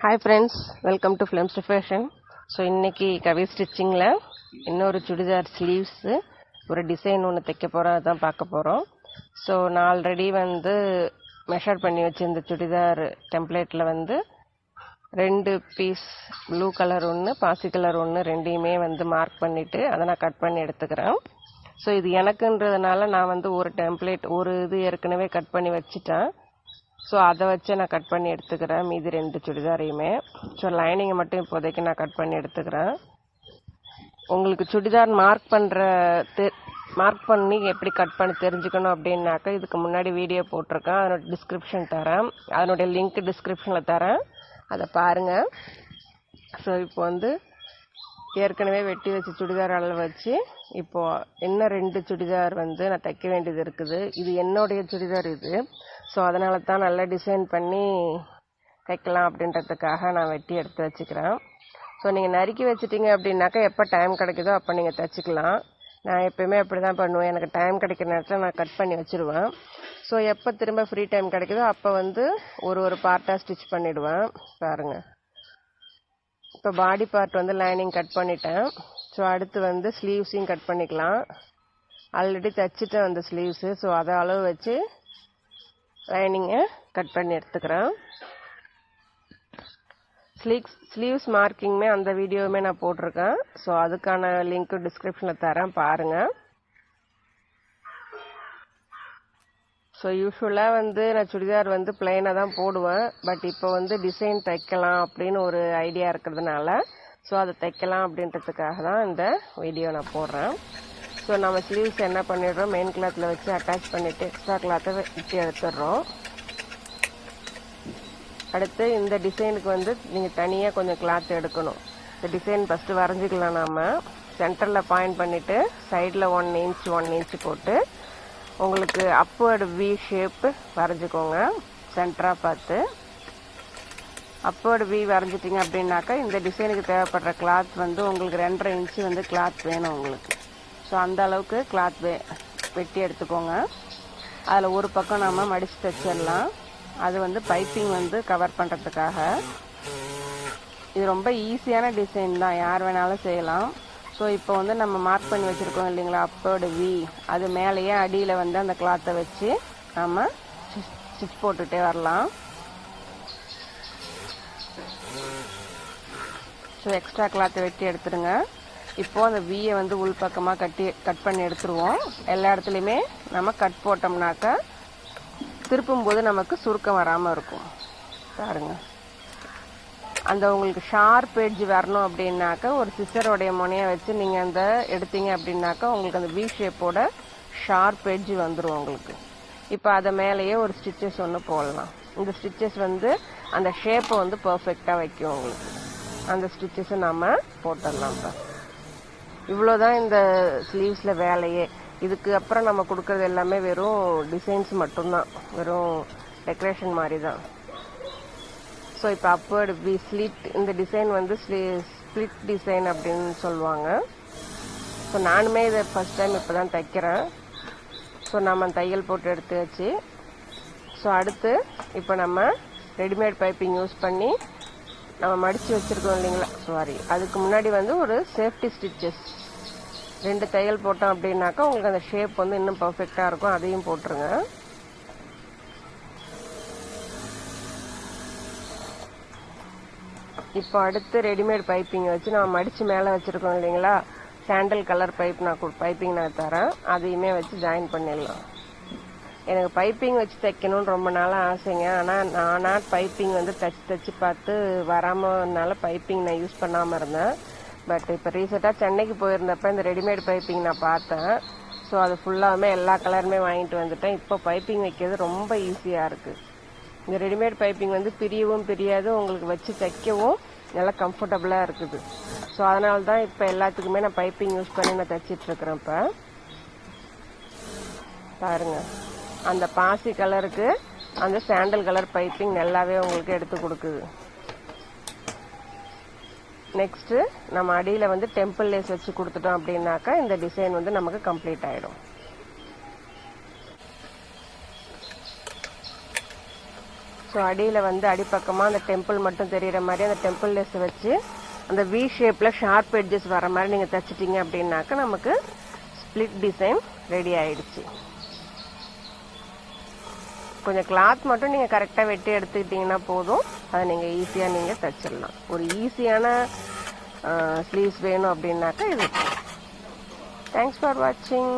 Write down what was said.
Hi friends welcome to films fashion so இன்றைக்கி கவி ஸ்டிச்சிங்கில் இன்னொரு சுடிதார் ஸ்லீவ்ஸு ஒரு டிசைன் ஒன்று தைக்க போகிறோம் அதான் பார்க்க போகிறோம் ஸோ நான் ஆல்ரெடி வந்து மெஷர் பண்ணி வச்சுருந்த சுடிதார் டெம்ப்ளேட்டில் வந்து ரெண்டு பீஸ் ப்ளூ கலர் ஒன்று பாசி கலர் ஒன்று ரெண்டையுமே வந்து மார்க் பண்ணிவிட்டு அதை நான் கட் பண்ணி எடுத்துக்கிறேன். ஸோ இது எனக்குன்றதுனால நான் வந்து ஒரு டெம்ப்ளேட் ஒரு இது ஏற்கனவே கட் பண்ணி வச்சுட்டேன். ஸோ அதை வச்சு நான் கட் பண்ணி எடுத்துக்கிறேன். மீதி ரெண்டு சுடிதாரையுமே. ஸோ லைனிங்கை மட்டும் இப்போதைக்கு நான் கட் பண்ணி எடுத்துக்கிறேன். உங்களுக்கு சுடிதார் மார்க் பண்ணுற தெ மார்க் பண்ணி எப்படி கட் பண்ணி தெரிஞ்சுக்கணும் அப்படின்னாக்கா இதுக்கு முன்னாடி வீடியோ போட்டிருக்கேன். அதனோட டிஸ்கிரிப்ஷன் தரேன். அதனுடைய லிங்க் டிஸ்கிரிப்ஷனில் தரேன். அதை பாருங்கள் ஸோ இப்போ வந்து ஏற்கனவே வெட்டி வச்ச சுடிதார் அளவு வச்சு இப்போ இன்னும் ரெண்டு சுடிதார் வந்து நான் தைக்க வேண்டியது இருக்குது. இது என்னுடைய சுடிதார் இது. ஸோ அதனால தான் நல்லா டிசைன் பண்ணி தைக்கலாம் அப்படின்றதுக்காக நான் வெட்டி எடுத்து வச்சுக்கிறேன். ஸோ நீங்கள் நறுக்கி வச்சுட்டீங்க அப்படின்னாக்கா எப்போ டைம் கிடைக்குதோ அப்போ நீங்கள் தைச்சிக்கலாம். நான் எப்பயுமே அப்படி தான் பண்ணுவேன். எனக்கு டைம் கிடைக்கிற நேரத்தில் நான் கட் பண்ணி வச்சுருவேன். ஸோ எப்போ திரும்ப ஃப்ரீ டைம் கிடைக்குதோ அப்போ வந்து ஒரு ஒரு பார்ட்டாக ஸ்டிச் பண்ணிவிடுவேன் பாருங்கள் இப்போ பாடி பார்ட் வந்து லைனிங் கட் பண்ணிட்டேன். ஸோ அடுத்து வந்து ஸ்லீவ்ஸையும் கட் பண்ணிக்கலாம். ஆல்ரெடி தைச்சிட்டேன் அந்த ஸ்லீவ்ஸு ஸோ அதை அளவு வச்சு லைனிங்கை கட் பண்ணி எடுத்துக்கிறேன். ஸ்லீவ்ஸ் ஸ்லீவ்ஸ் மார்க்கிங்குமே அந்த வீடியோவுமே நான் போட்டிருக்கேன். ஸோ அதுக்கான லிங்க்கு டிஸ்கிரிப்ஷனில் தரேன் பாருங்கள் ஸோ யூஸ்வலாக வந்து நான் சுடிதார் வந்து பிளைனாக தான் போடுவேன். பட் இப்போ வந்து டிசைன் தைக்கலாம் அப்படின்னு ஒரு ஐடியா இருக்கிறதுனால ஸோ அதை தைக்கலாம் அப்படின்றதுக்காக தான் இந்த வீடியோ நான் போடுறேன். ஸோ நம்ம ஸ்லீவ்ஸ் என்ன பண்ணிடுறோம்? மெயின் கிளாத்தில் வச்சு அட்டாச் பண்ணிவிட்டு எக்ஸ்ட்ரா கிளாத்தை வச்சு எடுத்துடுறோம். அடுத்து இந்த டிசைனுக்கு வந்து நீங்கள் தனியாக கொஞ்சம் கிளாத் எடுக்கணும். இந்த டிசைன் ஃபஸ்ட்டு வரைஞ்சிக்கலாம் நாம். சென்டரில் பாயிண்ட் பண்ணிவிட்டு சைடில் ஒன் இன்ச் ஒன் இன்ச் போட்டு உங்களுக்கு அப்வர்டு வி ஷேப்பு வரைஞ்சிக்கோங்க. சென்டராக பார்த்து. அப்வர்டு வி வரைஞ்சிட்டிங்க அப்படின்னாக்கா இந்த டிசைனுக்கு தேவைப்படுற கிளாத் வந்து உங்களுக்கு ரெண்டரை இன்ச்சு வந்து கிளாத் வேணும் உங்களுக்கு. ஸோ அந்த அளவுக்கு கிளாத் வே வெட்டி எடுத்துக்கோங்க. அதில் ஒரு பக்கம் நாம் மடித்து தைச்சிடலாம். அது வந்து பைப்பிங் வந்து கவர் பண்ணுறதுக்காக இது ரொம்ப ஈஸியான டிசைன் தான். யார் வேணாலும் செய்யலாம். ஸோ இப்போ வந்து நம்ம மார்க் பண்ணி வச்சுருக்கோம் இல்லைங்களா அப்போட வி அது மேலேயே அடியில் வந்து அந்த கிளாத்தை வச்சு நம்ம ஸ்டிச் போட்டுகிட்டே வரலாம். ஸோ எக்ஸ்ட்ரா கிளாத்தை வெட்டி எடுத்துடுங்க. இப்போது அந்த வியை வந்து உள் பக்கமாக கட்டி கட் பண்ணி எடுத்துருவோம். எல்லா இடத்துலையுமே நம்ம கட் போட்டோம்னாக்கா திருப்பும்போது நமக்கு சுருக்கம் வராமல் இருக்கும். பாருங்கள் அந்த உங்களுக்கு ஷார்ப் எட்ஜ் வரணும் அப்படின்னாக்கா ஒரு சிஸ்டருடைய முனையை வச்சு நீங்கள் அந்த எடுத்தீங்க அப்படின்னாக்கா உங்களுக்கு அந்த வி ஷேப்போட ஷார்ப் எட்ஜ் வந்துடும் உங்களுக்கு. இப்போ அதை மேலேயே ஒரு ஸ்டிச்சஸ் ஒன்று போடலாம். இந்த ஸ்டிச்சஸ் வந்து அந்த ஷேப்பை வந்து பர்ஃபெக்டாக வைக்கும் உங்களுக்கு. அந்த ஸ்டிச்சஸை நம்ம போட்டுடலாம் இப்போ. இவ்வளோதான் இந்த ஸ்லீவ்ஸில் வேலையே. இதுக்கு அப்புறம் நம்ம கொடுக்கறது எல்லாமே வெறும் டிசைன்ஸ் மட்டும்தான். வெறும் டெக்கரேஷன் மாதிரி தான் ஸோ இப்போ அப்பர்டு வி ஸ்லிட் இந்த டிசைன் வந்து ஸ்லீ ஸ்ப்ளிட் டிசைன் அப்படின்னு சொல்லுவாங்க. ஸோ நானுமே இதை ஃபஸ்ட் டைம் இப்போ தான் தைக்கிறேன். ஸோ நம்ம தையல் போட்டு எடுத்து வச்சு ஸோ அடுத்து இப்போ நம்ம ரெடிமேட் பைப்பிங் யூஸ் பண்ணி நம்ம மடித்து வச்சுருக்கோம் இல்லைங்களா? சாரி அதுக்கு முன்னாடி வந்து ஒரு சேஃப்டி ஸ்டிச்சஸ் ரெண்டு தையல் போட்டோம் அப்படின்னாக்கா உங்களுக்கு அந்த ஷேப் வந்து இன்னும் பர்ஃபெக்டாக இருக்கும். அதையும் போட்டுருங்க. இப்போ அடுத்து ரெடிமேட் பைப்பிங் வச்சு நான் மடித்து மேலே வச்சுருக்கோம் இல்லைங்களா? சாண்டல் கலர் பைப் நான் பைப்பிங் நான் தரேன். அதையுமே வச்சு ஜாயின் பண்ணிடலாம். எனக்கு பைப்பிங் வச்சு தைக்கணும்னு ரொம்ப நாளாக ஆசைங்க. ஆனால் நானாக பைப்பிங் வந்து தச்சு தச்சு பார்த்து வராமனால பைப்பிங் நான் யூஸ் பண்ணாமல் இருந்தேன். பட் இப்போ ரீசெண்டாக சென்னைக்கு போயிருந்தப்ப இந்த ரெடிமேட் பைப்பிங் நான் பார்த்தேன். ஸோ அது ஃபுல்லாகவே எல்லா கலருமே வாங்கிட்டு வந்துட்டேன். இப்போ பைப்பிங் வைக்கிறது ரொம்ப ஈஸியாக இருக்குது இந்த ரெடிமேட் பைப்பிங் வந்து பிரியவும் பிரியாது உங்களுக்கு வச்சு தைக்கவும் நல்லா கம்ஃபர்டபுளாக இருக்குது. ஸோ அதனால தான் இப்போ எல்லாத்துக்குமே நான் பைப்பிங் யூஸ் பண்ணி நான் தைச்சிட்ருக்குறேன் இப்போ. பாருங்கள் அந்த பாசி கலருக்கு அந்த சாண்டல் கலர் பைப்பிங் நல்லாவே உங்களுக்கு எடுத்து கொடுக்குது. நெக்ஸ்ட்டு நம்ம அடியில் வந்து டெம்பிள் லேஸ் வச்சு கொடுத்துட்டோம் அப்படின்னாக்கா இந்த டிசைன் வந்து நமக்கு கம்ப்ளீட் ஆகிடும் ஸோ அடியில் வந்து அடிப்பக்கமாக அந்த டெம்பிள் மட்டும் தெரிகிற மாதிரி அந்த டெம்பிள் லெஸ் வச்சு அந்த வி ஷேப்பில் ஷார்ப் எட்ஜஸ் வர மாதிரி நீங்கள் தைச்சிட்டிங்க அப்படின்னாக்கா நமக்கு ஸ்ப்ளிட் டிசைன் ரெடி ஆயிடுச்சு. கொஞ்சம் கிளாத் மட்டும் நீங்கள் கரெக்டாக வெட்டி எடுத்துக்கிட்டிங்கன்னா போதும். அதை நீங்கள் ஈஸியாக நீங்கள் தைச்சிடலாம். ஒரு ஈஸியான ஸ்லீவ்ஸ் வேணும் அப்படின்னாக்கா இது. தேங்க்ஸ் ஃபார் வாட்சிங்